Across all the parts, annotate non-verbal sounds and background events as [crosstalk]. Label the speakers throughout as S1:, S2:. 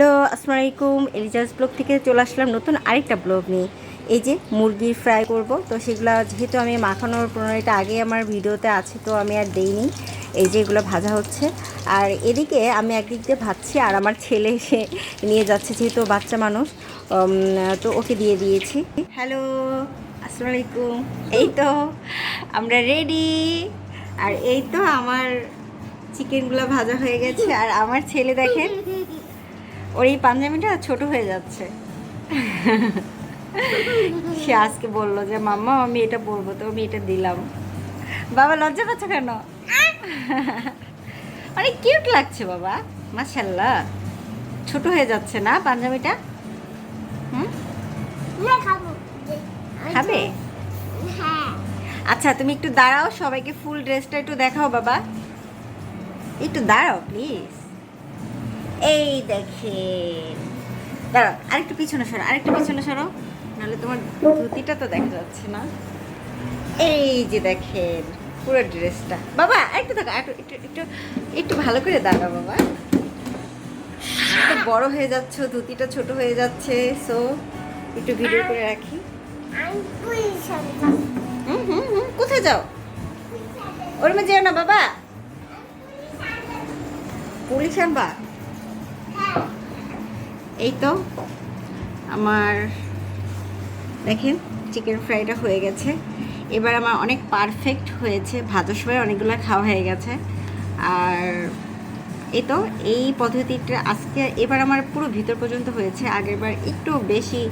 S1: Hello, আসসালামু আলাইকুম। এলিজাস blog থেকে চলে আসলাম নতুন আরেকটা ব্লগ নিয়ে। এই যে মুরগি ফ্রাই করব। তো সেগুলো যেহেতু আমি মাখানোর পনেরোটা আগে আমার ভিডিওতে আছে, তো আমি আর দেইনি। এই যে এগুলো ভাজা হচ্ছে। আর এদিকে আমি একদিক দিয়ে ভাজছি, আর আমার ছেলে এসে নিয়ে যাচ্ছে, যেহেতু বাচ্চা মানুষ তো ওকে দিয়ে দিয়েছি। হ্যালো, আসসালামু আলাইকুম। এই তো আমরা রেডি আর এই তো আমার চিকেনগুলো ভাজা হয়ে গেছে। আর আমার ছেলে দেখেন ওর এই পাঞ্জাবিটা ছোট হয়ে যাচ্ছে। সে আজকে বলল যে মাম্মা আমি এটা পরবো তো আমি এটা দিলাম। বাবা লজ্জা পাচ্ছ কেন? অনেক কিউট লাগছে বাবা মাশাল্লাহ ছোট হয়ে যাচ্ছে না পাঞ্জাবিটা?
S2: খাবে? হ্যাঁ।
S1: আচ্ছা তুমি একটু দাঁড়াও সবাইকে ফুল ড্রেসটা একটু দেখাও বাবা। একটু দাঁড়াও প্লিজ। এই দেখেন। দাঁড়াও, আরেকটু পিছনে সরো, আরেকটু পিছনে সরো, নাহলে তোমার ধুতিটা তো দেখা যাচ্ছে না। এই যে দেখেন, পুরো ড্রেসটা। বাবা, আরেকটু দেখো একটু একটু একটু একটু ভালো করে দাঁড়াও বাবা। একটু বড় হয়ে যাচ্ছে, ধুতিটা ছোট হয়ে যাচ্ছে সো একটু ভিডিও করে রাখি। হুম হুম হুম, কোথায় যাও? ওর মধ্যে যেও না বাবা। পুলিশ আনবা। এই তো আমার, দেখেন চিকেন ফ্রাইটা হয়ে গেছে। এবার আমার অনেক পারফেক্ট হয়েছে। ভাজার সময় অনেকগুলো খাওয়া হয়ে গেছে। আর এই তো, এই পদ্ধতিটা আজকে, এবার আমার পুরো ভিতর পর্যন্ত হয়েছে। আগেরবার একটু বেশি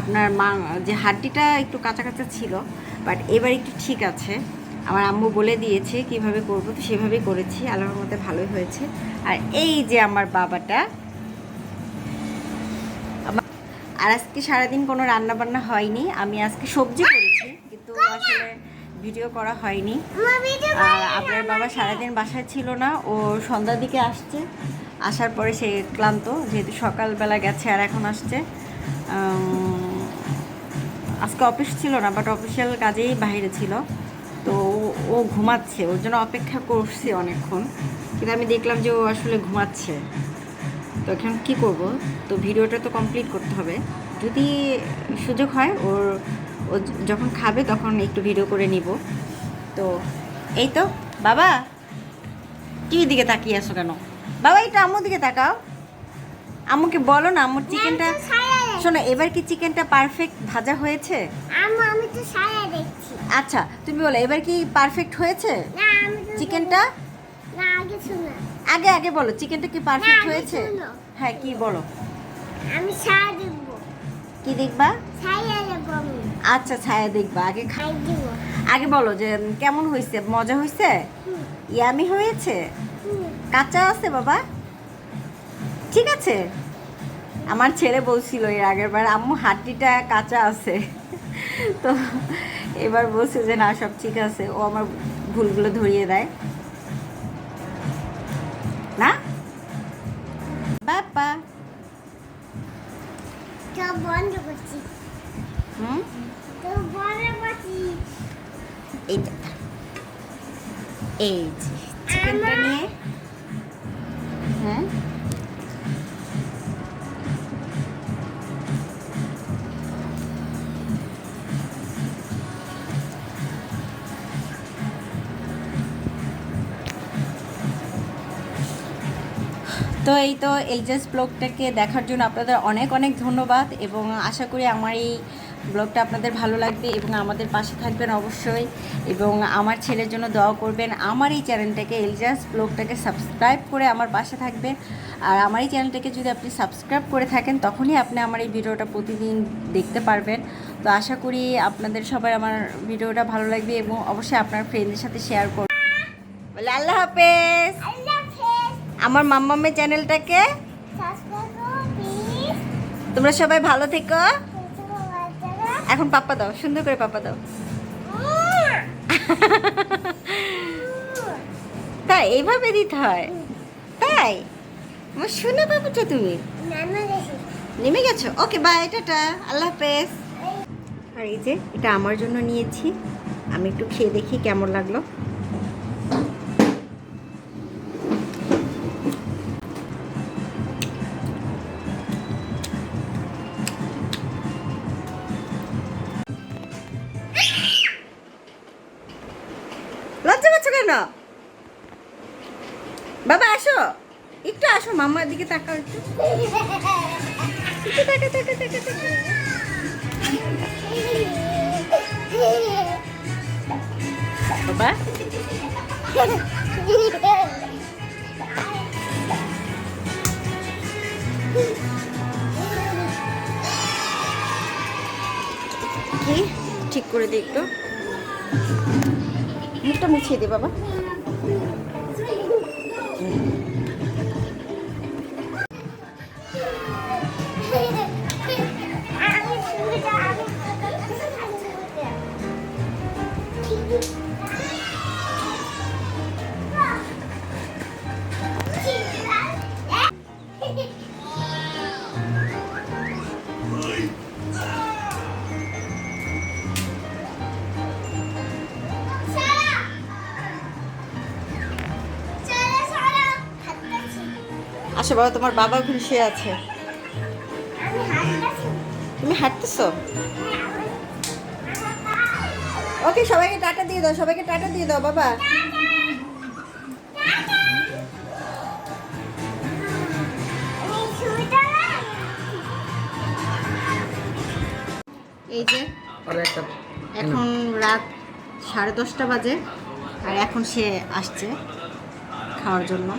S1: আপনার মা, যে হাড্ডিটা একটু কাঁচা ছিল বাট এবার একটু ঠিক আছে। আমার আম্মু বলে দিয়েছে কীভাবে করব, তো সেভাবেই করেছি। আল্লাহর মধ্যে ভালোই হয়েছে। আর এই যে আমার বাবাটা আর আজকে সারাদিন কোনো রান্না বান্না হয়নি। আমি আজকে সবজি করেছি কিন্তু আসলে ভিডিও করা হয়নি। আর আপনার বাবা সারাদিন বাসায় ছিল না ও সন্ধ্যার দিকে আসছে। আসার পরে সে ক্লান্ত যেহেতু সকালবেলা গেছে আর এখন আসছে। আজকে অফিস ছিল না বাট অফিসিয়াল কাজেই বাইরে ছিল। তো ও ঘুমাচ্ছে ওর জন্য অপেক্ষা করছি অনেকক্ষণ। কিন্তু আমি দেখলাম যে ও আসলে ঘুমাচ্ছে। তো এখন কী করব? তো ভিডিওটা তো কমপ্লিট করতে হবে। যদি সুযোগ হয় ওর ও যখন খাবে তখন একটু ভিডিও করে নিব। তো এই তো বাবা! কি দিকে তাকিয়ে আছো কেন? বাবা এটা আম্মুর দিকে তাকাও। আম্মুকে বলো না আম্মুর চিকেনটা শোনো এবার কি চিকেনটা পারফেক্ট ভাজা হয়েছে?
S2: আমি আমি তো সারা দেখছি।
S1: আচ্ছা তুমি বলো এবার কি পারফেক্ট হয়েছে?
S2: না আমি
S1: চিকেনটা
S2: না আগে শুনো।
S1: আগে আগে বলো চিকেনটা কি পারফেক্ট হয়েছে? হ্যাঁ কি বলো?
S2: আমি সারা দেখব।
S1: কি দেখবা?
S2: সারা দেখব আমি।
S1: আচ্ছা ছায়া দেখবা আগে খা-
S2: খাই দিব
S1: আগে বলো যে কেমন হয়েছে? মজা হয়েছে? ইয়ামি হয়েছে? কাঁচা আছে বাবা? ঠিক আছে। আমার ছেলে বলছিল এর আগের বার আম্মু হাড্ডিটা কাঁচা আছে। [laughs] তো এবার বলছে যে না সব ঠিক আছে। ও আমার ভুলগুলো ধরিয়ে দেয়।
S2: বন্ধ করছি
S1: হুম?
S2: তো বন্ধ করছি।
S1: এইটা। এই যে চিকেনটা নিয়ে। হ্যাঁ? তো এই তো এলজাস ব্লগটাকে দেখার জন্য আপনাদের অনেক অনেক ধন্যবাদ এবং আশা করি আমার এই ব্লগটা আপনাদের ভালো লাগবে এবং আমাদের পাশে থাকবেন অবশ্যই এবং আমার ছেলের জন্য দোয়া করবেন আমার এই চ্যানেলটাকে এলজাস ব্লগটাকে সাবস্ক্রাইব করে আমার পাশে থাকবেন। আর আমার এই চ্যানেলটাকে যদি আপনি সাবস্ক্রাইব করে থাকেন তখনই আপনি আমার এই ভিডিওটা প্রতিদিন দেখতে পারবেন। তো আশা করি আপনাদের সবার আমার ভিডিওটা ভালো লাগবে এবং অবশ্যই আপনার ফ্রেন্ডদের সাথে শেয়ার করবেন। আল্লাহ হাফেজ। আমার মাম্মামের চ্যানেলটাকে তোমরা সবাই ভালো থেকো। এখন পাপ্পা দাও, সুন্দর করে পাপ্পা দাও। তাই, এইভাবে দিতে হয়। তাই? আমার শুনে পাবো তুমি? নেমে গেছো? Okay bye tata. আল্লাহ হাফেজ। আর এই যে, এটা আমার জন্য নিয়েছি। আমি একটু খেয়ে দেখি কেমন লাগল। কেন বাবা আসো। একটু আসো মাম্মার দিকে তাকাও একটু। তাকা ঠিক করে দিই একটু। মুখটা মুছিয়ে দে বাবা। আসো বাবা তোমার বাবা ওখানে শুয়ে আছে। তুমি হাঁটতেছো? ওকে সবাইকে টাটা দিয়ে দাও সবাইকে টাটা দিয়ে দাও বাবা। এই যে এখন রাত সাড়ে দশটা বাজে আর এখন সে আসছে খাওয়ার জন্য।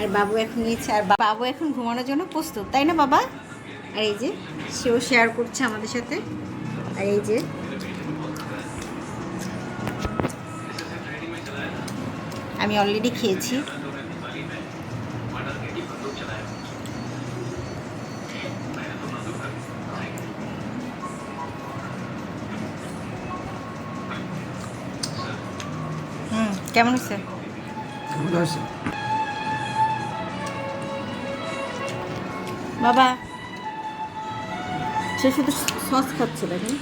S1: আর বাবু এখন নিয়েছে আর বাবু এখন ঘুমানোর জন্য প্রস্তুত, তাই না বাবা? আর এই যে, সেও শেয়ার করছে আমাদের সাথে। আর এই যে, আমি অলরেডি খেয়েছি। কেমন হয়েছে
S3: ভালো আছে
S1: বাবা সে শুধু সস খাচ্ছে দেখেন